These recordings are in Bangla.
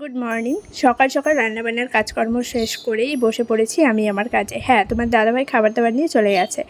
গুড মর্নিং সকাল সকাল রান্নাবান্নার কাজকর্ম শেষ করেই বসে পড়েছি আমি আমার কাজে। হ্যাঁ তোমার দাদাভাই খাবার দাবার নিয়ে চলে গেছে।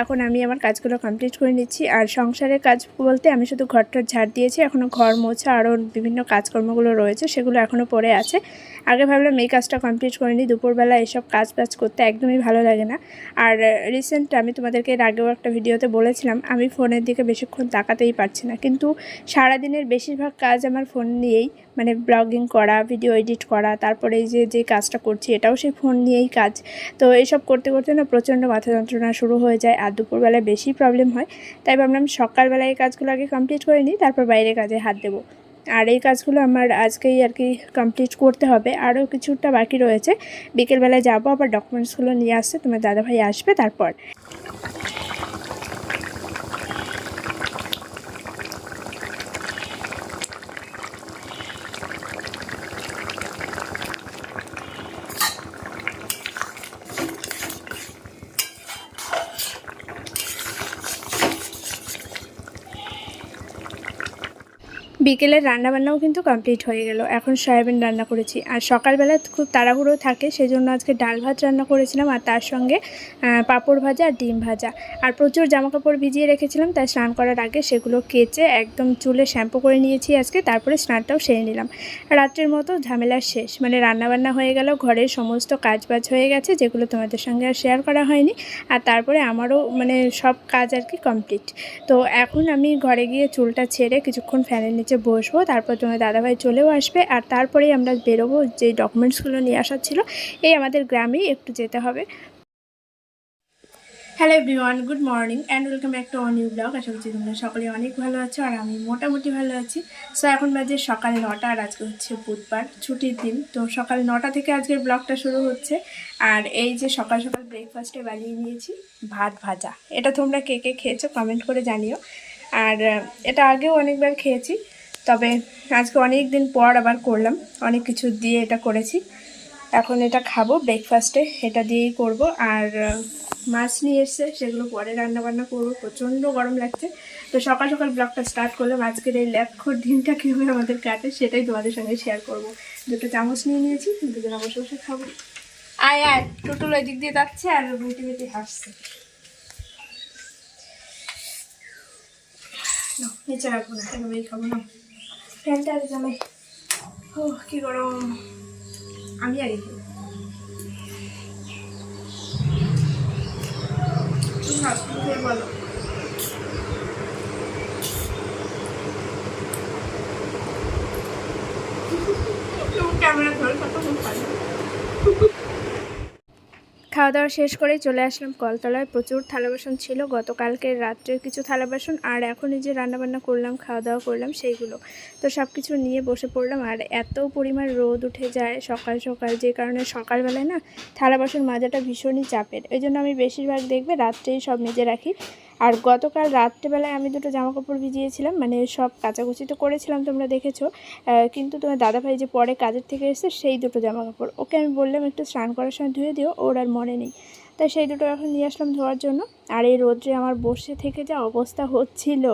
এখন আমি আমার কাজগুলো কমপ্লিট করে নিচ্ছি। আর সংসারের কাজ বলতে আমি শুধু ঘরটার ঝাড় দিয়েছি এখনও ঘর মোছা আরও বিভিন্ন কাজকর্মগুলো রয়েছে, সেগুলো এখনও পড়ে আছে। আগে ভাবলাম এই কাজটা কমপ্লিট করে নিই, দুপুরবেলা এসব কাজ বাজ করতে একদমই ভালো লাগে না। আর রিসেন্ট আমি তোমাদেরকে এর আগেও একটা ভিডিওতে বলেছিলাম, আমি ফোনের দিকে বেশিক্ষণ তাকাতেই পারছি না। কিন্তু সারাদিনের বেশিরভাগ কাজ আমার ফোন নিয়েই মানে ব্লগিং করা ভিডিও এডিট করা, তারপরে এই যে যে কাজটা করছি এটাও সেই ফোন নিয়েই কাজ। তো এইসব করতে করতে না প্রচণ্ড মাথা যন্ত্রণা শুরু হয়ে যায়। আর দুপুরবেলায় বেশি প্রবলেম হয়। তাই ভাবলাম সকালবেলায় এই কাজগুলো আগে কমপ্লিট করে নিই, তারপর বাইরে কাজে হাত দেবো। আর এই কাজগুলো আমার আজকেই আর কি কমপ্লিট করতে হবে। আরও কিছুটা বাকি রয়েছে। বিকেলবেলায় যাব, আবার ডকুমেন্টসগুলো নিয়ে আসছে তোমার দাদাভাই আসবে তারপর। বিকেলের রান্নাবান্নাও কিন্তু কমপ্লিট হয়ে গেল। এখন সয়াবিন রান্না করেছি। আর সকালবেলা খুব তাড়াহুড়ো থাকে সেই জন্য আজকে ডাল ভাত রান্না করেছিলাম আর তার সঙ্গে পাঁপড় ভাজা আর ডিম ভাজা। আর প্রচুর জামাকাপড় ভিজিয়ে রেখেছিলাম, তাই স্নান করার আগে সেগুলো কেচে একদম চুলে শ্যাম্পু করে নিয়েছি আজকে, তারপরে স্নানটাও সেরে নিলাম। রাত্রের মতো ঝামেলার শেষ মানে রান্নাবান্না হয়ে গেল, ঘরের সমস্ত কাজবাজ হয়ে গেছে, যেগুলো তোমাদের সঙ্গে আর শেয়ার করা হয়নি। আর তারপরে আমারও মানে সব কাজ আর কি কমপ্লিট তো এখন আমি ঘরে গিয়ে চুলটা ছেড়ে কিছুক্ষণ ফ্যানের নিচে বসবো, তারপর তোমার দাদাভাই চলেও আসবে, আর তারপরেই আমরা বেরোবো যে ডকুমেন্টসগুলো নিয়ে আসার ছিল, এই আমাদের গ্রামেই একটু যেতে হবে। Hello everyone good morning and welcome back to new blog আশা করছি তোমরা সকলে অনেক ভালো আছো, আর আমি মোটামুটি ভালো আছি। সো এখন বাজে সকাল নটা আর আজকে হচ্ছে বুধবার, ছুটির দিন। তো সকাল নটা থেকে আজকের ব্লগটা শুরু হচ্ছে, আর এই যে সকাল সকাল ব্রেকফাস্টে বানিয়ে নিয়েছি, ভাত ভাজা। এটা তোমরা কে কে খেয়েছো কমেন্ট করে জানিও। আর এটা আগেও অনেকবার খেয়েছি। তবে আজকে অনেক দিন পর আবার করলাম। অনেক কিছু দিয়ে এটা করেছি। এখন এটা খাব ব্রেকফাস্টে এটা দিয়েই করব। আর মাছ নিয়ে এসছে, সেগুলো পরে রান্না বান্না করব। প্রচণ্ড গরম লাগছে। তো সকাল সকাল ব্লগটা স্টার্ট করলাম। আজকের এই ল্যাপখোর দিনটা কীভাবে আমাদের কাটে, সেটাই তোমাদের সঙ্গে শেয়ার করব। দুটো চামচ নিয়ে নিয়েছি, দুজনে বসে বসে খাব। আয় আয়, টুটুল ওই দিক দিয়ে যাচ্ছে আর রুটি রুটি হাসছে। নিচে রাখব না খাব না ফ্যানটা আগে ও কি গরম। আমি আগে খেয়ে বলো। ক্যামেরা ধরে কত ভালো খাওয়া দাওয়া শেষ করেই চলে আসলাম কলতলায়। প্রচুর থালা বাসন ছিল, গতকালকে রাত্রের কিছু থালা বাসন, আর এখন এই যে রান্নাবান্না করলাম খাওয়া দাওয়া করলাম, সেইগুলো। তো সব কিছু নিয়ে বসে পড়লাম, আর এত পরিমাণ রোদ উঠে যায় সকাল সকাল, যে কারণে সকালবেলায় না, থালা বাসন মাজাটা ভীষণই চাপের। ওই জন্য আমি বেশিরভাগ দেখবে রাত্রেই সব মেজে রাখি। আর গতকাল রাত্রেবেলায় আমি দুটো জামা কাপড় ভিজিয়েছিলাম মানে সব কাচাকুচি তো করেছিলাম তোমরা দেখেছ। কিন্তু তোমার দাদাভাই যে পরে কাজের থেকে এসে সেই দুটো জামা কাপড় ওকে আমি বললাম, একটু স্নান করার সময় ধুয়ে দিও, ওর আর মনে নেই। তাই সেই দুটো এখন নিয়ে আসলাম ধোয়ার জন্য। আর এই রোদ্রে আমার বসে থেকে যা অবস্থা হচ্ছিল,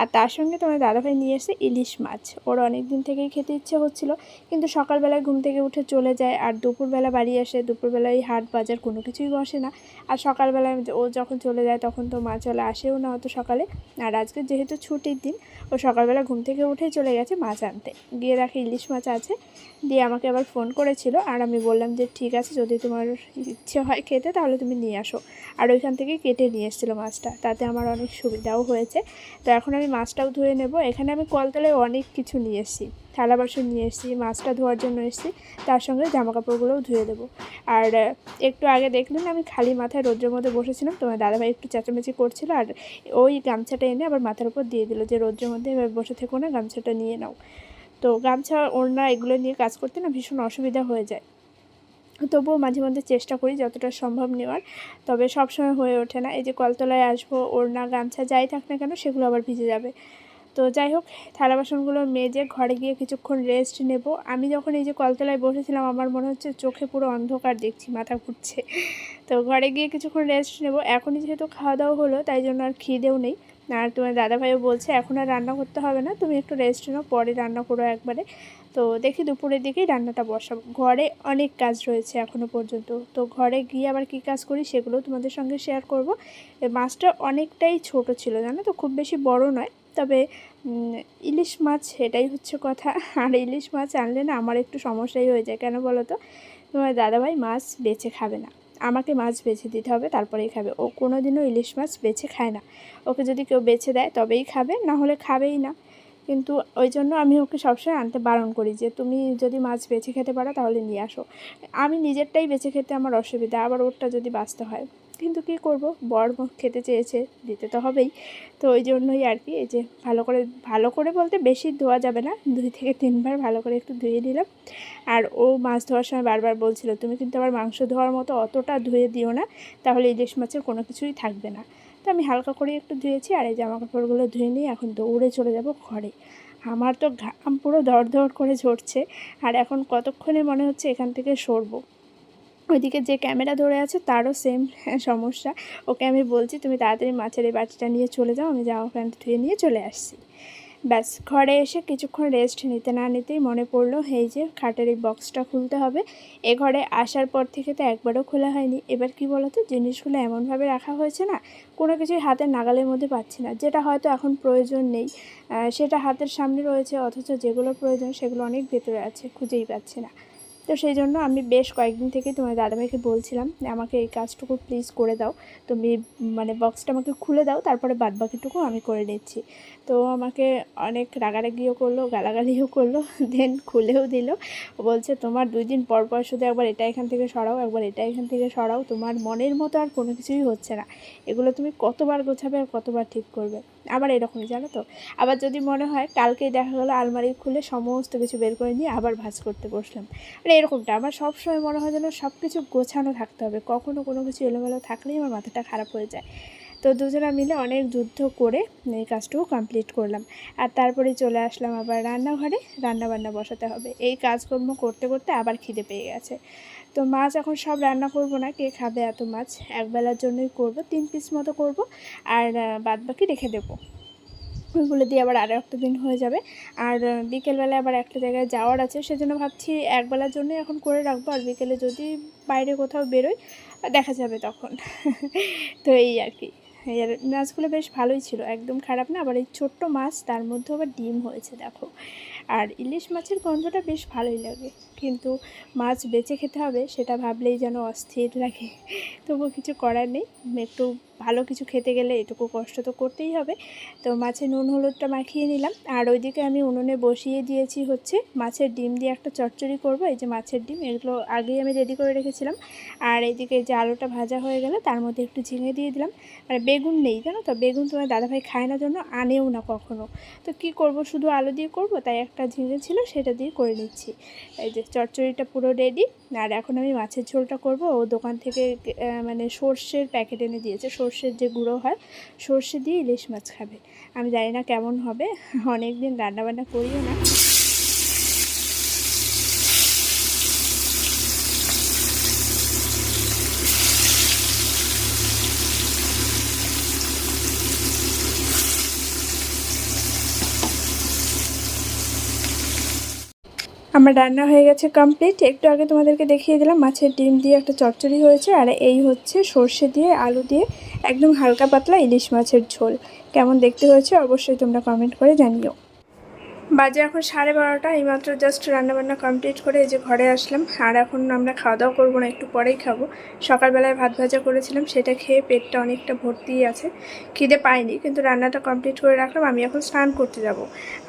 আর তার সঙ্গে তোমার দাদাভাই নিয়ে এসে ইলিশ মাছ। ওর অনেক দিন থেকেই খেতে ইচ্ছে হচ্ছিল, কিন্তু সকালবেলায় ঘুম থেকে উঠে চলে যায়, আর দুপুরবেলা বাড়ি আসে, দুপুরবেলায় হাট বাজার কোনো কিছুই বসে না। আর সকালবেলায় ও যখন চলে যায়, তখন তো মাছওয়ালা আসেও না অত সকালে। আর আজকে যেহেতু ছুটির দিন, ও সকালবেলা ঘুম থেকে উঠেই চলে গেছে মাছ আনতে। গিয়ে দেখে ইলিশ মাছ আছে, দিয়ে আমাকে আবার ফোন করেছিল, আর আমি বললাম যে, ঠিক আছে, যদি তোমার ইচ্ছে হয় খেতে, তাহলে তুমি নিয়ে আসো। আর ওইখান থেকে কেটে এসেছিল মাছটা, তাতে আমার অনেক সুবিধাও হয়েছে। তো এখন আমি মাছটাও ধুয়ে নেব। এখানে আমি কলতলায় অনেক কিছু নিয়ে এসেছি। থালা বাসন নিয়ে এসেছি, মাছটা ধোয়ার জন্য এসেছি। তার সঙ্গে জামা কাপড়গুলোও ধুয়ে দেবো। আর, একটু আগে দেখলেন আমি খালি মাথায় রোদ্রের মধ্যে বসেছিলাম তোমার দাদাভাই একটু চেঁচামেচি করছিল। আর ওই গামছাটা এনে আবার মাথার উপর দিয়ে দিল যে, রোদ্রের মধ্যে এবার বসে থেকো না, গামছাটা নিয়ে নাও। তো গামছা, ওড়না এগুলো নিয়ে কাজ করতে না ভীষণ অসুবিধা হয়ে যায়। তবুও মাঝে মধ্যে চেষ্টা করি যতটা সম্ভব নেওয়ার, তবে সবসময় হয়ে ওঠে না। এই যে কলতলায় আসব, ওড়না, গামছা যাই থাক না কেন সেগুলো আবার ভিজে যাবে। তো যাই হোক, থালা বাসনগুলো মেজে ঘরে গিয়ে কিছুক্ষণ রেস্ট নেব। আমি যখন এই যে কলতলায় বসেছিলাম, আমার মনে হচ্ছে চোখে পুরো অন্ধকার দেখছি, মাথা ঘুরছে। তো ঘরে গিয়ে কিছুক্ষণ রেস্ট নেব। এখনই যেহেতু খাওয়া দাওয়া হলো, তাই জন্য আর খিদেও নেই। আর তোমার দাদাভাইও বলছে, এখন আর রান্না করতে হবে না, তুমি একটু রেস্ট নাও, পরে রান্না করো একবারে। তো দেখি দুপুরের দিকেই রান্নাটা বসাবো। ঘরে অনেক কাজ রয়েছে এখনও পর্যন্ত। তো ঘরে গিয়ে আবার কী কাজ করি সেগুলো তোমাদের সঙ্গে শেয়ার করব। মাছটা অনেকটাই ছোট ছিল, জানো তো? খুব বেশি বড় নয়। তবে ইলিশ মাছ এটাই হচ্ছে কথা। আর ইলিশ মাছ আনলে না আমার একটু সমস্যাই হয়ে যায়। কেন বলো তো? তোমার দাদাভাই মাছ বেছে খাবে না। আমাকে মাছ বেছে দিতে হবে, তারপরেই খাবে। ও কোনো দিনও ইলিশ মাছ বেছে খায় না। ওকে যদি কেউ বেছে দেয় তবেই খাবে, না হলে খাবেই না। কিন্তু ওই জন্য আমি ওকে সবসময় আনতে বারণ করি যে, তুমি যদি মাছ বেছে খেতে পারো তাহলে নিয়ে আসো। আমি নিজেরটাই বেছে খেতে আমার অসুবিধা, আবার ওরটা যদি বাঁচতে হয়। কিন্তু কী করব? বর খেতে চেয়েছে, দিতে তো হবেই। তো ওই জন্যই আর কি, এই যে ভালো করে ভালো করে বলতে বেশি ধোয়া যাবে না। দুই থেকে তিনবার ভালো করে একটু ধুয়ে দিলাম আর ও মাছ ধোয়ার সময় বারবার বলছিল, তুমি কিন্তু আবার মাংস ধোয়ার মতো অতটা ধুয়ে দিও না, তাহলে ইলিশ মাছের কোনো কিছুই থাকবে না। তো আমি হালকা করে একটু ধুয়েছি, আর এই জামা কাপড়গুলো ধুয়ে নিয়ে এখন দৌড়ে চলে যাব ঘরে। আমার তো ঘাম পুরো দর দর করে ঝরছে, আর এখন কতক্ষণে মনে হচ্ছে এখান থেকে সরবো? ওইদিকে যে ক্যামেরা ধরে আছে তারও সেম সমস্যা। ওকে আমি বলছি, তুমি তাড়াতাড়ি মাছের এই বাটিটা নিয়ে চলে যাও, আমি জামা প্যান্ট ধুয়ে নিয়ে চলে আসছি। ব্যাস, ঘরে এসে কিছুক্ষণ রেস্ট নিতে না নিতেই মনে পড়ল এই যে, খাটের এই বক্সটা খুলতে হবে। এ ঘরে আসার পর থেকে তো একবারও খোলা হয়নি। এবার কি বলতো, জিনিসগুলো এমনভাবে রাখা হয়েছে না, কোনো কিছুই হাতের নাগালের মধ্যে পাচ্ছি না। যেটা হয়তো এখন প্রয়োজন নেই সেটা হাতের সামনে রয়েছে, অথচ যেগুলো প্রয়োজন সেগুলো অনেক ভেতরে আছে, খুঁজেই পাচ্ছি না। তো সেই জন্য আমি বেশ কয়েকদিন থেকে তোমার দাদাভাইকে বলছিলাম আমাকে এই কাজটুকু প্লিজ করে দাও। তুমি মানে বক্সটা আমাকে খুলে দাও, তারপরে বাদ বাকিটুকু আমি করে নিচ্ছি। তো আমাকে অনেক রাগারাগিও করল, গালাগালিও করল দেন খুলেও দিল। বলছে, তোমার দুই দিন পর পর শুধু একবার এটা এখান থেকে সরাও, একবার এটা এখান থেকে সরাও। তোমার মনের মতো আর কোনো কিছুই হচ্ছে না। এগুলো তুমি কতবার গোছাবে আর কতবার ঠিক করবে? আবার এরকমই, জানো তো? আবার যদি মনে হয় কালকেই দেখা গেলো আলমারি খুলে সমস্ত কিছু বের করে নিয়ে আবার ভাজ করতে বসলাম। মানে এরকমটা, আমার সবসময় মনে হয় যেন সব কিছু গোছানো থাকতে হবে। কখনও কোনো কিছু এলোমেলো থাকলেই আমার মাথাটা খারাপ হয়ে যায়। তো দুজনা মিলে অনেক যুদ্ধ করে এই কাজটুকু কমপ্লিট করলাম। আর তারপরে চলে আসলাম আবার রান্নাঘরে রান্না বান্না বসাতে হবে। এই কাজকর্ম করতে করতে আবার খিদে পেয়ে গেছে। তো মাছ এখন সব রান্না করব না, কে খাবে এত মাছ? একবেলার জন্যই করব, তিন পিস মতো করব, আর বাদ বাকি রেখে দেবো। ওইগুলো দিয়ে আবার আরও একটা দিন হয়ে যাবে। আর বিকেলবেলায় আবার একটা জায়গায় যাওয়ার আছে, সেজন্য ভাবছি একবেলার জন্য এখন করে রাখব, আর বিকেলে যদি বাইরে কোথাও বেরোই, দেখা যাবে তখন। তো এই আর কি। এই আর মাছগুলো বেশ ভালোই ছিল, একদম খারাপ না, আবার এই ছোট্ট মাছ, তার মধ্যে আবার ডিম হয়েছে, দেখো। আর ইলিশ মাছের গন্ধটা বেশ ভালোই লাগে। কিন্তু মাছ বেঁচে খেতে হবে, সেটা ভাবলেই যেন অস্থির লাগে। তবুও কিছু করার নেই, একটু ভালো কিছু খেতে গেলে এটুকু কষ্ট তো করতেই হবে। তো মাছে নুন, হলুদটা মাখিয়ে নিলাম। আর ওইদিকে আমি উনুনে বসিয়ে দিয়েছি হচ্ছে মাছের ডিম দিয়ে একটা চচ্চড়ি করব। এই যে মাছের ডিম, এগুলো আগেই আমি রেডি করে রেখেছিলাম। আর এইদিকে যে আলুটা ভাজা হয়ে গেলে, তার মধ্যে একটু ঝিঙে দিয়ে দিলাম। মানে বেগুন নেই, জানো তো? বেগুন তোমার দাদাভাই খায় না জন্য আনেও না কখনো। তো কি করব? শুধু আলু দিয়ে করব, তাই একটা ঝিঙে ছিল, সেটা দিয়ে করে নিচ্ছি। এই যে চচ্চড়িটা পুরো রেডি। আর এখন আমি মাছের ঝোলটা করব। ও দোকান থেকে মানে সর্ষের প্যাকেট এনে দিয়েছে। সর্ষের যে গুঁড়ো হয়, সর্ষে দিয়ে ইলিশ মাছ খাবে। আমি জানি না কেমন হবে অনেক দিন রান্নাবান্না করিও না। আমার রান্না হয়ে গেছে কমপ্লিট একটু আগে তোমাদেরকে দেখিয়ে দিলাম, মাছের ডিম দিয়ে একটা চচ্চড়ি হয়েছে, আর এই হচ্ছে সর্ষে দিয়ে, আলু দিয়ে একদম হালকা পাতলা ইলিশ মাছের ঝোল। কেমন দেখতে হয়েছে অবশ্যই তোমরা কমেন্ট করে জানিও। বাজে এখন সাড়ে বারোটা, এইমাত্র জাস্ট রান্নাবান্না কমপ্লিট করে এই যে ঘরে আসলাম। আর এখন আমরা খাওয়া দাওয়া করব না, একটু পরেই খাব। সকালবেলায় ভাত ভাজা করেছিলাম, সেটা খেয়ে পেটটা অনেকটা ভর্তিই আছে। খিদে পাইনি, কিন্তু রান্নাটা কমপ্লিট করে রাখলাম, আমি এখন স্নান করতে যাব।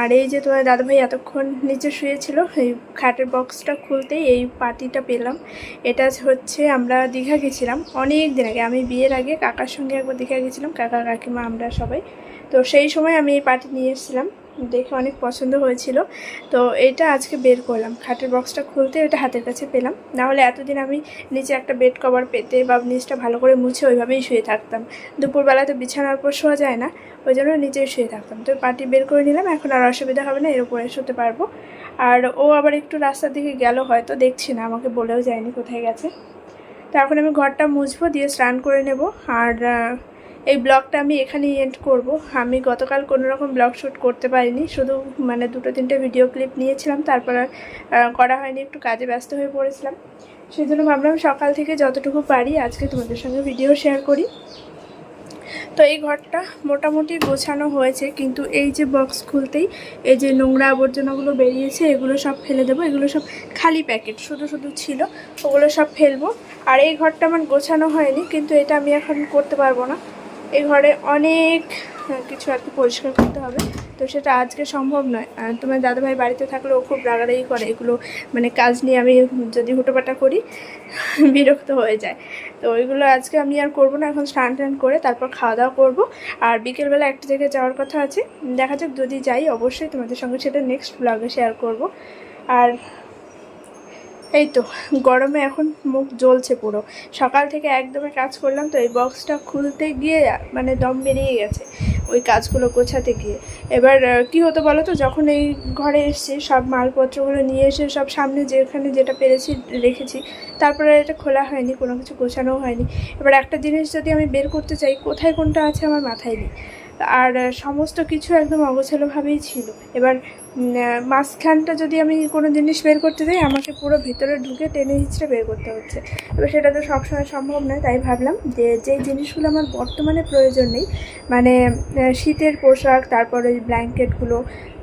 আর এই যে তোমার দাদাভাই এতক্ষণ নিচে শুয়েছিল, এই খাটের বক্সটা খুলতেই এই পাটিটা পেলাম। এটা হচ্ছে আমরা দীঘা গেছিলাম অনেক দিন আগে। আমি বিয়ের আগে কাকার সঙ্গে একবার দীঘা গেছিলাম, কাকা কাকিমা, আমরা সবাই। তো সেই সময় আমি এই পাটি নিয়ে এসেছিলাম। দেখে অনেক পছন্দ হয়েছিল। তো এটা আজকে বের করলাম। খাটের বক্সটা খুলতে এটা হাতের কাছে পেলাম। নাহলে এতদিন আমি নিচে একটা বেড কভার পেতে বা নিচটা ভালো করে মুছে ওইভাবেই শুয়ে থাকতাম। দুপুরবেলা তো বিছানার উপর শোয়া যায় না, ওই জন্য নিচেই শুয়ে থাকতাম। তো পাটি বের করে নিলাম, এখন আর অসুবিধা হবে না, এর উপরে শুতে পারব। আর ও আবার একটু রাস্তার দিকে গেল, হয়তো দেখছি না, আমাকে বলেও যায়নি কোথায় গেছে। তো এখন আমি ঘরটা মুছবো, দিয়ে স্নান করে নেব। আর এই ব্লগটা আমি এখানেই এন্ড করব। আমি গতকাল কোনো রকম ব্লগ শ্যুট করতে পারিনি, শুধু মানে দুটো তিনটে ভিডিও ক্লিপ নিয়েছিলাম, তারপর করা হয়নি, একটু কাজে ব্যস্ত হয়ে পড়েছিলাম। সেই জন্য ভাবলাম সকাল থেকে যতটুকু পারি আজকে তোমাদের সঙ্গে ভিডিও শেয়ার করি। তো এই ঘরটা মোটামুটি গোছানো হয়েছে, কিন্তু এই যে বক্স খুলতেই এই যে নোংরা আবর্জনাগুলো বেরিয়েছে, এগুলো সব ফেলে দেবো। এগুলো সব খালি প্যাকেট শুধু শুধু ছিল, ওগুলো সব ফেলব। আর এই ঘরটা আমার গোছানো হয়নি, কিন্তু এটা আমি এখন করতে পারব না। এই ঘরে অনেক কিছু আর কি পরিষ্কার করতে হবে। তো সেটা আজকে সম্ভব নয়। আর তোমার দাদাভাই বাড়িতে থাকলে ও খুব রাগারাগি করে এগুলো মানে কাজ নিয়ে আমি যদি হুটোপাটা করি, বিরক্ত হয়ে যায়। তো ওইগুলো আজকে আমি আর করব না, এখন স্নান টান করে তারপর খাওয়া দাওয়া করব। আর বিকেলবেলা একটা জায়গায় যাওয়ার কথা আছে। দেখা যাক যদি যাই, অবশ্যই তোমাদের সঙ্গে সেটা নেক্সট ব্লগে শেয়ার করব। আর এই তো, গরমে এখন মুখ জ্বলছে পুরো। সকাল থেকে একদমই কাজ করলাম তো এই বক্সটা খুলতে গিয়ে মানে দম বেরিয়ে গেছে ওই কাজগুলো গোছাতে গিয়ে। এবার কি হতো বলো তো, যখন এই ঘরে এসেছি, সব মালপত্রগুলো নিয়ে এসে সব সামনে যেখানে যেটা পেরেছি রেখেছি, তারপরে এটা খোলা হয়নি, কোনো কিছু গোছানোও হয়নি। এবার একটা জিনিস যদি আমি বের করতে চাই, কোথায় কোনটা আছে আমার মাথায় নেই। আর সমস্ত কিছু একদম অগোছালোভাবেই ছিল। এবার মাঝখানটা যদি আমি কোনো জিনিস বের করতে যাই, আমাকে পুরো ভিতরে ঢুকে টেনে হিচড়ে বের করতে হচ্ছে। এবার সেটা তো সবসময় সম্ভব নয়, তাই ভাবলাম যে যেই জিনিসগুলো আমার বর্তমানে প্রয়োজন নেই মানে শীতের পোশাক, তারপর ওই ব্ল্যাঙ্কেটগুলো,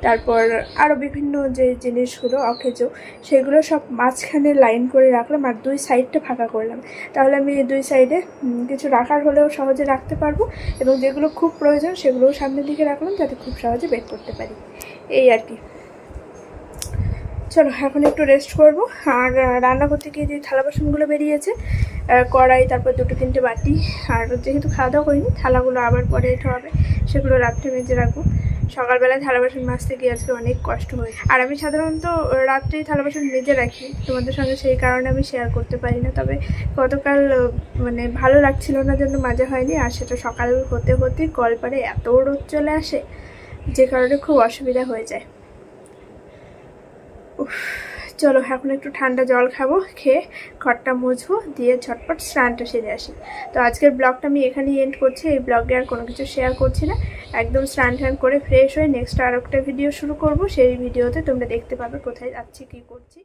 তারপর আরও বিভিন্ন যে জিনিসগুলো, অকেজো, সেগুলো সব মাঝখানে লাইন করে রাখলাম আর দুই সাইডটা ফাঁকা করলাম। তাহলে আমি দুই সাইডে কিছু রাখার হলেও সহজে রাখতে পারব এবং যেগুলো খুব প্রয়োজন সেগুলোও সামনের দিকে রাখলাম যাতে খুব সহজে বের করতে পারি। এই আর কি। চলো, এখন একটু রেস্ট করব। আর রান্না করতে গিয়ে যে থালা বাসনগুলো বেরিয়েছে কড়াই, তারপর দুটো তিনটে বাটি, আর যেহেতু খাওয়া দাওয়া করিনি, থালাগুলো আবার পরে এটা হবে, সেগুলো রাত্রে মেজে রাখব। সকালবেলায় থালা বাসন মাজতে গিয়ে আজকে অনেক কষ্ট হয়েছে। আর আমি সাধারণত রাত্রেই থালা বাসন মেজে রাখি, তোমাদের সঙ্গে সেই কারণে আমি শেয়ার করতে পারি না। তবে গতকাল মানে ভালো লাগছিল না জন্য মাজা হয়নি, আর সেটা সকাল হতে হতে কলপারে এত রোদ চলে আসে যে কারণে খুব অসুবিধা হয়ে যায়। উফ, চলো এখন একটু ঠান্ডা জল খাব খেয়ে ঘরটা মুছবো দিয়ে ঝটপট স্নানটা সেরে আসি। তো আজকের ব্লগটা আমি এখানেই এন্ড করছি এই ব্লগে আর কোনো কিছু শেয়ার করছি না। একদম স্নান টান করে ফ্রেশ হয়ে নেক্সট আর একটা ভিডিও শুরু করব সেই ভিডিওতে তোমরা দেখতে পাবে কোথায় যাচ্ছি কী করছি।